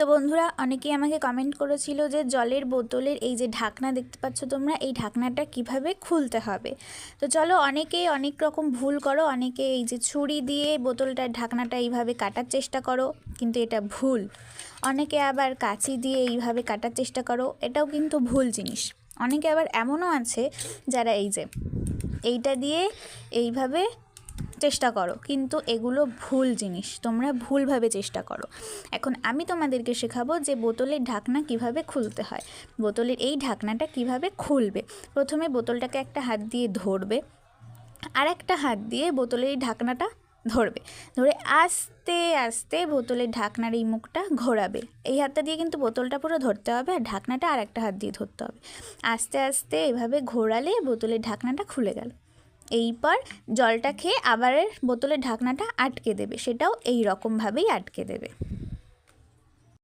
তো বন্ধুরা, অনেকেই আমাকে কমেন্ট করেছিল যে জলের বোতলের এই যে ঢাকনা দেখতে পাচ্ছ তোমরা, এই ঢাকনাটা কীভাবে খুলতে হবে? তো চলো, অনেকেই অনেক রকম ভুল করো, অনেকে এই যে ছুরি দিয়ে বোতলটার ঢাকনাটা এইভাবে কাটার চেষ্টা করো, কিন্তু এটা ভুল। অনেকে আবার কাঁচি দিয়ে এইভাবে কাটার চেষ্টা করো, এটাও কিন্তু ভুল জিনিস। অনেকে আবার এমনও আছে যারা এই যে এইটা দিয়ে এইভাবে চেষ্টা করো, কিন্তু এগুলো ভুল জিনিস, তোমরা ভুলভাবে চেষ্টা করো। এখন আমি তোমাদেরকে শেখাবো যে বোতলের ঢাকনা কীভাবে খুলতে হয়। বোতলের এই ঢাকনাটা কীভাবে খুলবে? প্রথমে বোতলটাকে একটা হাত দিয়ে ধরবে, আর একটা হাত দিয়ে বোতলের এই ঢাকনাটা ধরবে। ধরে আস্তে আস্তে বোতলের ঢাকনার এই মুখটা ঘোরাবে। এই হাতটা দিয়ে কিন্তু বোতলটা পুরো ধরতে হবে, আর ঢাকনাটা আর একটা হাত দিয়ে ধরতে হবে। আস্তে আস্তে এভাবে ঘোরালে বোতলের ঢাকনাটা খুলে গেল। এইবার জলটা খেয়ে আবার বোতলের ঢাকনাটা আটকে দেবে। সেটাও এই রকমভাবেই আটকে দেবে।